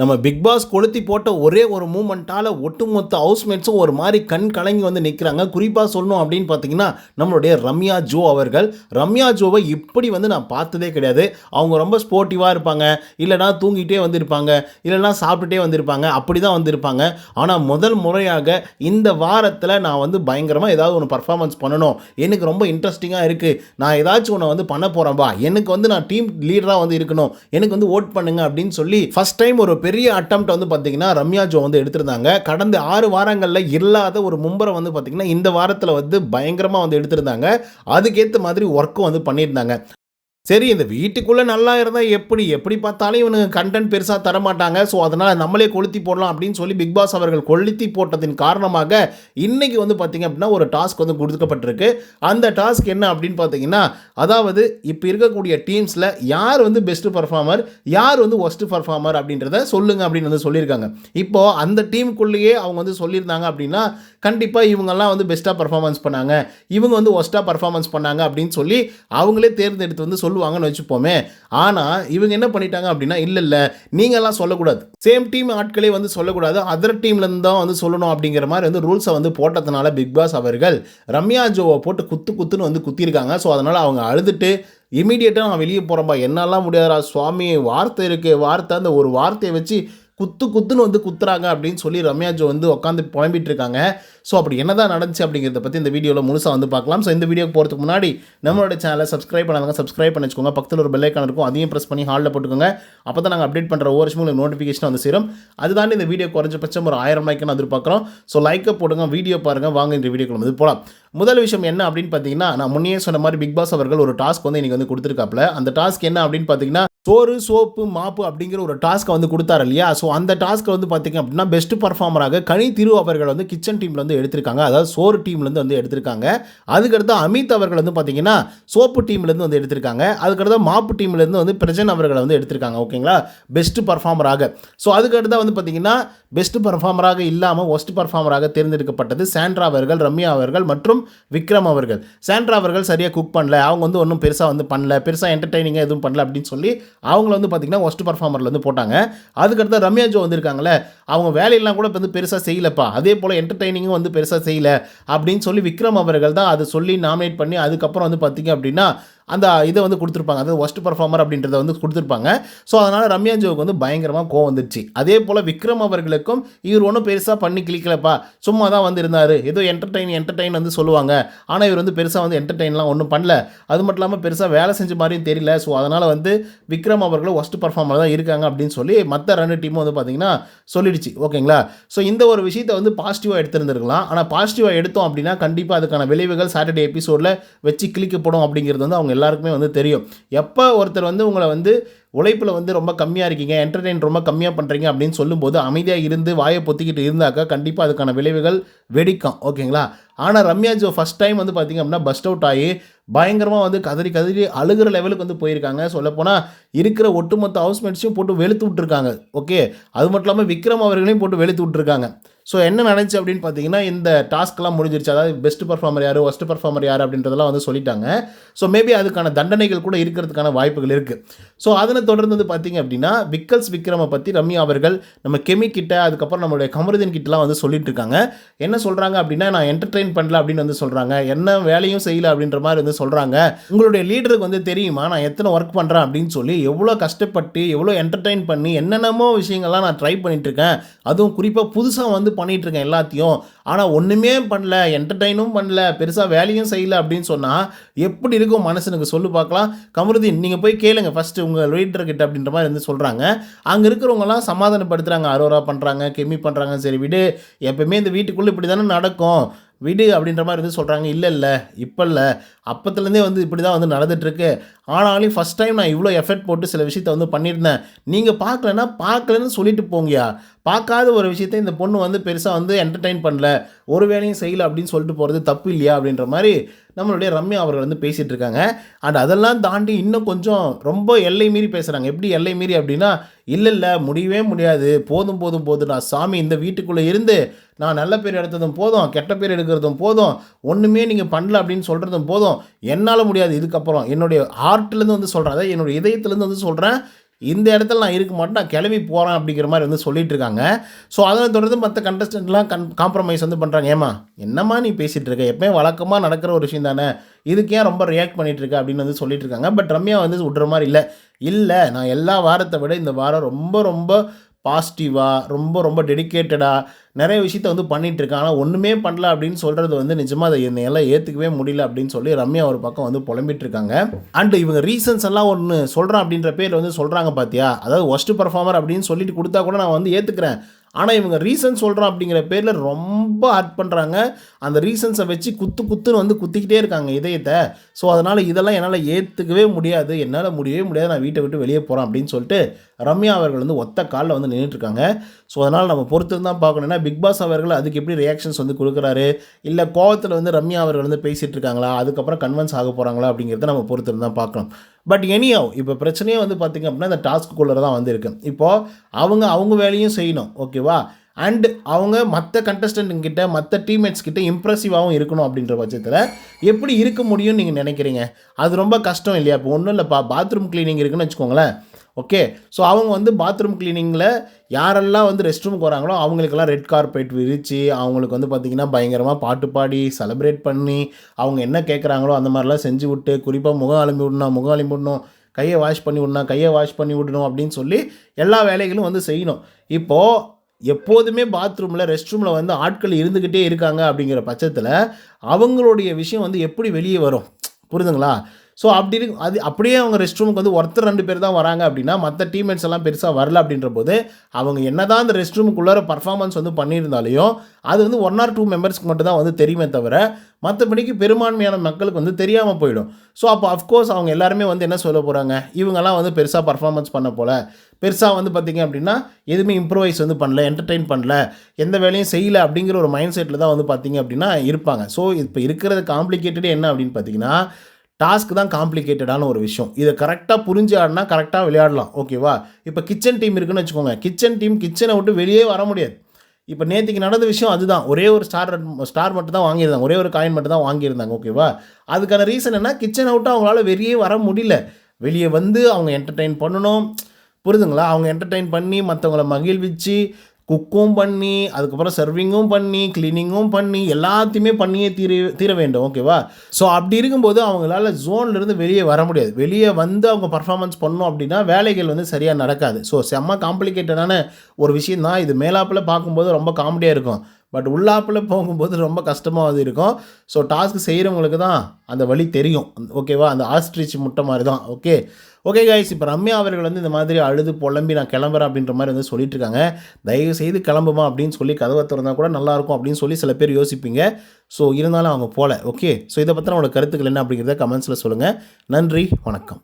நம்ம big pass கொளுத்தி போட்ட ஒரே ஒரு மூமெண்ட்டால் ஒட்டுமொத்த ஹவுஸ்மேட்ஸும் ஒரு மாதிரி கண் கலங்கி வந்து நிற்கிறாங்க குறிப்பாக சொல்லணும் அப்படின்னு பார்த்தீங்கன்னா நம்மளுடைய ரம்யா ஜோ அவர்கள். ரம்யா ஜோவை இப்படி வந்து நான் பார்த்ததே கிடையாது. அவங்க ரொம்ப ஸ்போர்ட்டிவாக இருப்பாங்க. இல்லைனா தூங்கிட்டே வந்திருப்பாங்க. இல்லைனா சாப்பிட்டுட்டே வந்திருப்பாங்க. அப்படி தான் வந்திருப்பாங்க. ஆனால் முதல் முறையாக இந்த வாரத்தில் நான் வந்து பயங்கரமாக ஏதாவது ஒன்று பர்ஃபார்மன்ஸ் பண்ணணும். எனக்கு ரொம்ப இன்ட்ரெஸ்டிங்காக இருக்குது நான் ஏதாச்சும் ஒன்று வந்து பண்ண போகிறேன்பா எனக்கு வந்து நான் டீம் லீடராக வந்து இருக்கணும். எனக்கு வந்து ஓட் பண்ணுங்க அப்படின்னு சொல்லி ஃபஸ்ட் டைம் ஒரு பெரிய அட்டம்ப்ட் வந்து பார்த்தீங்கன்னா ரம்யா ஜோ வந்து எடுத்திருந்தாங்க. கடந்த ஆறு வாரங்களில் இல்லாத ஒரு மும்பரை வந்து பார்த்தீங்கன்னா இந்த வாரத்தில் வந்து பயங்கரமாக வந்து எடுத்திருந்தாங்க. அதுக்கேற்ற மாதிரி ஒர்க்கும் வந்து பண்ணியிருந்தாங்க. சரி இந்த வீட்டுக்குள்ளே நல்லா இருந்தால் எப்படி? எப்படி பார்த்தாலும் இவனுக்கு கண்டென்ட் பெருசாக தரமாட்டாங்க. ஸோ அதனால் நம்மளே கொளுத்தி போடலாம் அப்படின்னு சொல்லி பிக் பாஸ் அவர்கள் கொளுத்தி போட்டதின் காரணமாக இன்றைக்கி வந்து பார்த்தீங்க அப்படின்னா ஒரு டாஸ்க் வந்து கொடுக்கப்பட்டிருக்கு. அந்த டாஸ்க் என்ன அப்படின்னு பார்த்தீங்கன்னா அதாவது இப்போ இருக்கக்கூடிய டீம்ஸில் யார் வந்து பெஸ்ட் பர்ஃபார்மர் யார் வந்து ஒஸ்ட்டு பர்ஃபார்மர் அப்படின்றத சொல்லுங்க அப்படின்னு வந்து சொல்லியிருக்காங்க. இப்போது அந்த டீமுக்குள்ளேயே அவங்க வந்து சொல்லியிருந்தாங்க அப்படின்னா கண்டிப்பாக இவங்கெல்லாம் வந்து பெஸ்ட்டாக பர்ஃபார்மன்ஸ் பண்ணாங்க. இவங்க வந்து ஒஸ்ட்டாக பர்ஃபார்மன்ஸ் பண்ணாங்க அப்படின்னு சொல்லி அவங்களே தேர்ந்தெடுத்து வந்து சொல்லுவாங்கன்னு வச்சுப்போமே. ஆனால் இவங்க என்ன பண்ணிட்டாங்க அப்படின்னா இல்லை இல்லை நீங்கள்லாம் சொல்லக்கூடாது. சேம் டீம் ஆட்களே வந்து சொல்லக்கூடாது. அதர் டீம்லேருந்து தான் வந்து சொல்லணும் அப்படிங்கிற மாதிரி வந்து ரூல்ஸை வந்து போட்டதுனால பிக் பாஸ் அவர்கள் ரம்யா ஜோவை போட்டு குத்து குத்துன்னு வந்து குத்திருக்காங்க ஸோ அதனால் அவங்க அழுதுட்டு இமீடியட்டாக நான் வெளியே போகிறேன்ப்பா என்னெல்லாம் முடியாதா சுவாமி வார்த்தை இருக்குது வார்த்தை அந்த ஒரு வார்த்தையை வச்சு குத்து குத்துன்னு வந்து குத்துறாங்க அப்படின்னு சொல்லி ரம்யா ஜோ வந்து உட்காந்து புலம்பிட்டு இருக்காங்க ஸோ அப்படி என்னதான் நடந்துச்சு அப்படிங்கிறத பற்றி இந்த வீடியோவில் முழுசாக வந்து பார்க்கலாம். ஸோ இந்த வீடியோக்கு போகிறதுக்கு முன்னாடி நம்மளோட சேனலை சப்ஸ்கிரைப் பண்ணாங்க சப்ஸ்கிரைப் பண்ணி வச்சுக்கோங்க பக்கத்தில் ஒரு பெல்லைக்கான இருக்கும். அதையும் ப்ரெஸ் பண்ணி ஹாலில் போட்டுக்கோங்க. அப்போ தான் நாங்கள் அப்டேட் பண்ணுற ஒவ்வொரு வருஷமும் நோட்டிஃபிகேஷன் வந்து சேரும். அதுதான் இந்த வீடியோ குறைஞ்சபட்சம் ஒரு ஆயிரம் லைக்குன்னு எதிர்பார்க்குறோம். ஸோ லைக்கை போடுங்க வீடியோ பாருங்கள் வாங்க இந்த வீடியோக்குள்ள வந்து போகலாம் முதல் விஷயம் என்ன அப்படின்னு பார்த்தீங்கன்னா நான் முன்னே சொன்ன மாதிரி பிக் பாஸ் அவர்கள் ஒரு டாஸ்க் வந்து இன்றைக்கி வந்து கொடுத்துருக்காப்புல. அந்த டாஸ்க் என்ன அப்படின்னு பார்த்தீங்கன்னா சோறு சோப்பு மாப்பு அப்படிங்கிற ஒரு டாஸ்க்கை வந்து கொடுத்தாரு இல்லையா? ஸோ ஸோ அந்த டாஸ்க்கை வந்து பார்த்தீங்க அப்படின்னா பெஸ்ட் பர்ஃபார்மராக கனி திரு அவர்கள் வந்து கிச்சன் டீமில் வந்து எடுத்திருக்காங்க. அதாவது சோறு டீம்லேருந்து வந்து எடுத்திருக்காங்க. அதுக்கடுத்து அமித் அவர்கள் வந்து பார்த்தீங்கன்னா சோப்பு டீம்லேருந்து வந்து எடுத்திருக்காங்க. அதுக்கடுத்து மாப்பு டீம்லேருந்து வந்து பிரஜன் அவர்களை வந்து எடுத்திருக்காங்க. ஓகேங்களா பெஸ்ட் பர்ஃபார்மராக ஸோ அதுக்கடுத்து வந்து பார்த்தீங்கன்னா பெஸ்ட் பர்ஃபார்மராக இல்லாமல் ஒஸ்ட் பர்ஃபார்மராக தேர்ந்தெடுக்கப்பட்டது சாண்ட்ரா அவர்கள் ரம்யா அவர்கள் மற்றும் விக்ரம் அவர்கள். சாண்ட்ரா அவர்கள் சரியாக குக் பண்ணல. அவங்க வந்து ஒன்றும் பெருசாக வந்து பண்ணல. பெருசாக என்டர்டைனிங்காக எதுவும் பண்ணல அப்படின்னு சொல்லி அவங்கள வந்து பார்த்திங்கன்னா ஒஸ்ட் பர்ஃபார்மரில் வந்து போட்டாங்க. அதுக்கடுத்து ரம்யாஜோ வந்திருக்காங்களே அவங்க வேலையெல்லாம் கூட இப்போ வந்து பெருசாக செய்யலப்பா. அதே போல் என்டர்டைனிங்கும் வந்து பெருசாக செய்யலை அப்படின்னு சொல்லி விக்ரம் அவர்கள் தான் அதை சொல்லி நாமினேட் பண்ணி அதுக்கப்புறம் வந்து பார்த்திங்க அப்படின்னா அந்த இதை வந்து கொடுத்துருப்பாங்க. அதாவது ஒஸ்ட் பர்ஃபார்மர் அப்படின்றத வந்து கொடுத்துருப்பாங்க. ஸோ அதனால் ரம்யா ஜோவுக்கு வந்து பயங்கரமாக கோவம் வந்துருச்சு அதே போல் விக்ரம் அவர்களுக்கும் இவர் ஒன்றும் பெருசாக பண்ணி கிளிக்கலப்பா சும்மா தான் வந்து இருந்தார் ஏதோ என்டர்டெயின் என்டர்டெயின் வந்து சொல்லுவாங்க. ஆனால் இவர் வந்து பெருசாக வந்து என்டர்டெயின்லாம் ஒன்றும் பண்ணல. அது மட்டும் இல்லாமல் பெருசாக வேலை செஞ்ச மாதிரியும் தெரியல. ஸோ அதனால் வந்து விக்ரம் அவர்களும் ஒஸ்ட் பர்ஃபார்மர் தான் இருக்காங்க அப்படின்னு சொல்லி மற்ற ரெண்டு டீமும் வந்து பார்த்திங்கன்னா சொல்லிடுச்சு. ஓகேங்களா? ஸோ இந்த ஒரு விஷயத்தை வந்து பாசிட்டிவாக எடுத்திருந்துருக்கலாம். ஆனால் பாசிட்டிவாக எடுத்தோம் அப்படின்னா கண்டிப்பாக அதுக்கான விளைவுகள் சாட்டர்டே எபிசோடில் வச்சு கிளிக்கப்படும் அப்படிங்கிறது வந்து அவங்க எல்லாருக்குமே வந்து தெரியும். எப்போ ஒருத்தர் வந்து உங்களை வந்து உழைப்பில் வந்து ரொம்ப கம்மியாக இருக்கீங்க என்டர்டெயின் ரொம்ப கம்மியாக பண்ணுறீங்க அப்படின்னு சொல்லும்போது அமைதியாக இருந்து வாயை பொத்திக்கிட்டு இருந்தாக்கா கண்டிப்பாக அதுக்கான விளைவுகள் வெடிக்கும். ஓகேங்களா? ஆனால் ரம்யா ஜோ ஃபஸ்ட் டைம் வந்து பார்த்திங்க அப்படின்னா பஸ்ட் அவுட் ஆகி பயங்கரமாக வந்து கதறி கதறி அழுகிற லெவலுக்கு வந்து போயிருக்காங்க. சொல்லப்போனால் இருக்கிற ஒட்டுமொத்த ஹவுஸ்மேட்ஸையும் போட்டு வெளுத்து விட்ருக்காங்க ஓகே? அது மட்டும் இல்லாமல் விக்ரம் அவர்களையும் போட்டு வெளுத்து விட்ருக்காங்க ஸோ என்ன நடந்துச்சு அப்படின்னு பார்த்தீங்கன்னா இந்த டாஸ்க்லாம் முடிஞ்சிருச்சு. அதாவது பெஸ்ட் பர்ஃபார்மர் யார் ஒஸ்ட் பர்ஃபார்மர் யார் அப்படின்றதெல்லாம் வந்து சொல்லிட்டாங்க. ஸோ மேபி அதுக்கான தண்டனைகள் கூட இருக்கிறதுக்கான வாய்ப்புகள் இருக்குது ஸோ அதனை தொடர்ந்து வந்து பார்த்தீங்க அப்படின்னா விக்கல்ஸ் விக்ரமை பற்றி ரம்யா அவர்கள் நம்ம கெமி கிட்ட அதுக்கப்புறம் நம்மளுடைய கமருதீன் கிட்டலாம் வந்து சொல்லிட்டு இருக்காங்க. என்ன சொல்கிறாங்க அப்படின்னா நான் என்டர்டெயின் பண்ணல அப்படின்னு வந்து சொல்கிறாங்க என்ன வேலையும் செய்யல அப்படின்ற மாதிரி வந்து சொல்கிறாங்க உங்களுடைய லீடருக்கு வந்து தெரியுமா? நான் எத்தனை ஒர்க் பண்ணுறேன் அப்படின்னு சொல்லி எவ்வளோ கஷ்டப்பட்டு எவ்வளோ என்டர்டெயின் பண்ணி என்னென்னமோ விஷயங்கள்லாம் நான் ட்ரை பண்ணிட்டு இருக்கேன். அதுவும் குறிப்பாக புதுசாக வந்து பண்ணிட்டு இருக்கேன் எல்லாத்தையும். ஆனால் ஒன்றுமே பண்ணல என்டர்டெயினும் பண்ணல பெருசாக வேலையும் செய்யல அப்படின்னு சொன்னால் எப்படி இருக்கும் மனசுனுக்கு சொல்லு பார்க்கலாம். கமருதீன் நீங்கள் போய் கேளுங்க. ஃபஸ்ட்டு உங்கள் ரீடர்கிட்ட அப்படின்ற மாதிரி வந்து சொல்கிறாங்க அங்கே இருக்கிறவங்கலாம் சமாதானப்படுத்துகிறாங்க அரோரா பண்ணுறாங்க கெமி பண்ணுறாங்க சரி விடு. எப்பவுமே இந்த வீட்டுக்குள்ளே இப்படி தானே நடக்கும். விடு அப்படின்ற மாதிரி வந்து சொல்கிறாங்க இல்லை இல்லை. இப்போ இல்லை. அப்பத்துலேருந்தே வந்து இப்படி தான் வந்து நடந்துகிட்ருக்கு ஆனாலும் ஃபஸ்ட் டைம் நான் இவ்வளோ எஃபர்ட் போட்டு சில விஷயத்த வந்து பண்ணியிருந்தேன். நீங்கள் பார்க்கலன்னா பார்க்கலன்னு சொல்லிட்டு போங்கயா பார்க்காத ஒரு விஷயத்தை இந்த பொண்ணு வந்து பெருசாக வந்து என்டர்டெயின் பண்ணல. ஒரு வேலையும் செய்யலை அப்படின்னு சொல்லிட்டு போகிறது தப்பு இல்லையா அப்படின்ற மாதிரி நம்மளுடைய ரம்யா அவர்கள் வந்து பேசிகிட்டு இருக்காங்க. அண்ட் அதெல்லாம் தாண்டி இன்னும் கொஞ்சம் ரொம்ப எல்லை மீறி பேசுகிறாங்க எப்படி எல்லை மீறி அப்படின்னா இல்லை இல்லை முடியவே முடியாது. போதும் போதும் போதும். நான் சாமி இந்த வீட்டுக்குள்ளே இருந்து நான் நல்ல பேர் எடுத்ததும் போதும். கெட்ட பேர் எடுக்கிறதும் போதும். ஒன்றுமே நீங்கள் பண்ணல அப்படின்னு சொல்கிறதும் போதும். என்னால் முடியாது. இதுக்கப்புறம் என்னுடைய ஆ ஹார்ட்லேருந்து வந்து சொல்கிறேன் அதாவது என்னோடய இதயத்துலேருந்து வந்து சொல்கிறேன் இந்த இடத்துல நான் இருக்க மாட்டேன். நான் கிளம்பி போகிறேன் அப்படிங்கிற மாதிரி வந்து சொல்லிட்டு இருக்காங்க. ஸோ அதனை தொடர்ந்து மற்ற கண்டஸ்டன்ட்லாம் கன் காம்ப்ரமைஸ் வந்து பண்ணுறாங்க ஏமா என்னம்மா நீ பேசிகிட்டு இருக்க? எப்பயும் வழக்கமாக நடக்கிற ஒரு விஷயம் தானே? இதுக்கு ஏன் ரொம்ப ரியாக்ட் பண்ணிகிட்டு இருக்க? அப்படின்னு வந்து சொல்லிட்டு இருக்காங்க. பட் ரம்யா வந்து விட்ற மாதிரி இல்லை. இல்லை நான் எல்லா வாரத்தை விட இந்த வாரம் ரொம்ப ரொம்ப பாசிட்டிவாக ரொம்ப ரொம்ப டெடிக்கேட்டடாக நிறைய விஷயத்த வந்து பண்ணிகிட்ருக்கான் ஆனால் ஒன்றுமே பண்ணல அப்படின்னு சொல்கிறது வந்து நிஜமாக அதை என்னையெல்லாம் ஏற்றுக்கவே முடியல அப்படின்னு சொல்லி ரம்யா ஒரு பக்கம் வந்து புலம்பிட்டு இருக்காங்க. இவங்க ரீசன்ஸ் எல்லாம் ஒன்று சொல்கிறேன் அப்படின்ற பேர் வந்து சொல்கிறாங்க பார்த்தியா அதாவது ஒஸ்ட் பர்ஃபார்மர் அப்படின்னு சொல்லிட்டு கொடுத்தா கூட நான் வந்து ஏற்றுக்கிறேன் ஆனால் இவங்க ரீசன் சொல்கிறோம் அப்படிங்கிற பேரில் ரொம்ப ஆட் பண்ணுறாங்க அந்த ரீசன்ஸை வச்சு குத்து குத்துன்னு வந்து குத்திக்கிட்டே இருக்காங்க இதயத்தை. ஸோ அதனால் இதெல்லாம் என்னால் ஏற்றுக்கவே முடியாது. என்னால் முடியவே முடியாது. நான் வீட்டை விட்டு வெளியே போகிறேன் அப்படின்னு சொல்லிட்டு ரம்யா அவர்கள் வந்து ஒத்த காலில் வந்து நின்றுட்டு இருக்காங்க. ஸோ அதனால் நம்ம பொறுத்து தான் பார்க்கணும்னா பிக் பாஸ் அவர்கள் அதுக்கு எப்படி ரியாக்ஷன்ஸ் வந்து கொடுக்குறாரு? இல்லை கோவத்தில் வந்து ரம்யா அவர்கள் வந்து பேசிகிட்டு இருக்காங்களா? அதுக்கப்புறம் கன்வென்ஸ் ஆக போகிறாங்களா அப்படிங்கிறத நம்ம பொறுத்து தான் பார்க்கணும். பட் எனியோ இப்போ பிரச்சனையே வந்து பார்த்திங்க அப்படின்னா இந்த டாஸ்க்குள்ளே தான் வந்திருக்கு. இப்போது அவங்க அவங்க வேலையும் செய்யணும். ஓகேவா அண்ட் அவங்க மற்ற கண்டஸ்டன்ட் மற்ற டீம்மேட்ஸ் கிட்ட இம்ப்ரெசிவாகவும் இருக்கணும் அப்படின்ற பட்சத்தில் எப்படி இருக்க முடியும்னு நீங்கள் நினைக்கிறீங்க? அது ரொம்ப கஷ்டம் இல்லையா? இப்போ ஒன்றும் இல்லைப்பா பாத்ரூம் க்ளீனிங் இருக்குன்னு வச்சுக்கோங்களேன். ஓகே ஸோ அவங்க வந்து பாத்ரூம் க்ளீனிங்கில் யாரெல்லாம் வந்து ரெஸ்ட் ரூமுக்கு வராங்களோ அவங்களுக்கெல்லாம் ரெட் கார்பெட் விரித்து அவங்களுக்கு வந்து பார்த்திங்கன்னா பயங்கரமாக பாட்டு பாடி செலிப்ரேட் பண்ணி அவங்க என்ன கேட்குறாங்களோ அந்த மாதிரிலாம் செஞ்சு விட்டு குறிப்பாக முகம் அலம்பி விடணும் முகம் அலம்பி விடணும் கையை வாஷ் பண்ணி விடணும் கையை வாஷ் பண்ணி விடணும் அப்படின்னு சொல்லி எல்லா வேலைகளும் வந்து செய்யணும். இப்போது எப்போதுமே பாத்ரூமில் ரெஸ்ட் ரூமில் வந்து ஆட்கள் இருந்துக்கிட்டே இருக்காங்க அப்படிங்கிற பட்சத்தில் அவங்களுடைய விஷயம் வந்து எப்படி வெளியே வரும்? புரிதுங்களா? ஸோ அப்படி இருக்கு அது அப்படியே அவங்க ரெஸ்ட் ரூமுக்கு வந்து ஒருத்தர் ரெண்டு பேர் தான் வராங்க அப்படின்னா மற்ற டீம்மேட்ஸ் எல்லாம் பெருசாக வரல அப்படின்ற போது அவங்க என்ன தான் அந்த ரெஸ்ட் ரூமுக்குள்ளார பர்ஃபார்மன்ஸ் வந்து பண்ணியிருந்தாலையும் அது வந்து ஒன் ஆர் டூ மெம்பர்ஸ்க்கு மட்டும் தான் வந்து தெரியுமே தவிர மற்றபடிக்கு பெரும்பான்மையான மக்களுக்கு வந்து தெரியாமல் போயிடும். ஸோ அப்போ அஃப்கோர்ஸ் அவங்க எல்லாருமே வந்து என்ன சொல்ல போகிறாங்க இவங்கெல்லாம் வந்து பெருசாக பர்ஃபார்மன்ஸ் பண்ண போல. பெருசாக வந்து பார்த்திங்க அப்படின்னா எதுவுமே இம்ப்ரூவைஸ் வந்து பண்ணல என்டர்டெயின் பண்ணல எந்த வேலையும் செய்யலை அப்படிங்கிற ஒரு மைண்ட் செட்டில் தான் வந்து பார்த்திங்க அப்படின்னா இருப்பாங்க. ஸோ இப்போ இருக்கிறது காம்ப்ளிகேட்டடே என்ன அப்படின்னு பார்த்தீங்கன்னா டாஸ்க் தான் காம்ப்ளிகேட்டடான ஒரு விஷயம். இதை கரெக்டாக புரிஞ்சு ஆடினா கரெக்டாக விளையாடலாம். ஓகேவா இப்போ கிச்சன் டீம் இருக்குன்னு வச்சுக்கோங்க. கிச்சன் டீம் கிச்சனை விட்டு வெளியே வர முடியாது. இப்போ நேற்றுக்கு நடந்த விஷயம் அதுதான். ஒரே ஒரு ஸ்டார் ஸ்டார் மட்டும் தான் வாங்கியிருந்தாங்க. ஒரே ஒரு காயின் மட்டும் தான் வாங்கியிருந்தாங்க. ஓகேவா அதுக்கான ரீசன் என்ன கிச்சன் விட்டு அவங்களால வெளியே வர முடியல. வெளியே வந்து அவங்க என்டர்டெயின் பண்ணணும். புரிதுங்களா? அவங்க என்டர்டெயின் பண்ணி மற்றவங்கள மகிழ்விச்சு குக்கும் பண்ணி அதுக்கப்புறம் சர்விங்கும் பண்ணி க்ளீனிங்கும் பண்ணி எல்லாத்தையுமே பண்ணியே தீர தீர வேண்டும் ஓகேவா ஸோ அப்படி இருக்கும்போது அவங்களால ஜோன்லேருந்து வெளியே வர முடியாது. வெளியே வந்து அவங்க பர்ஃபார்மன்ஸ் பண்ணோம் அப்படின்னா வேலைகள் வந்து சரியாக நடக்காது. ஸோ செம்ம காம்ப்ளிகேட்டடான ஒரு விஷயம் தான் இது. மேலாப்பில் பார்க்கும்போது ரொம்ப காமெடியாக இருக்கும். பட் உள்ளாப்பில் போகும்போது ரொம்ப கஷ்டமாக வந்து இருக்கும். ஸோ டாஸ்க் செய்கிறவங்களுக்கு தான் அந்த வழி தெரியும். ஓகேவா அந்த ஆஸ்ட்ரிச் முட்டை மாதிரி தான். ஓகே ஓகே காய்ஸ் இப்போ ரம்யா அவர்கள் வந்து இந்த மாதிரி அழுது புலம்பி நான் கிளம்புறேன் அப்படின்ற மாதிரி வந்து சொல்லிட்டு இருக்காங்க தயவு செய்து கிளம்புமா அப்படின்னு சொல்லி கதவை திறந்தா கூட நல்லாயிருக்கும் அப்படின்னு சொல்லி சில பேர் யோசிப்பீங்க. ஸோ இருந்தாலும் அவங்க போகல ஓகே ஸோ இதை பற்றின அவங்களோட கருத்துக்கள் என்ன அப்படிங்கிறத கமெண்ட்ஸில் சொல்லுங்கள் நன்றி. வணக்கம்.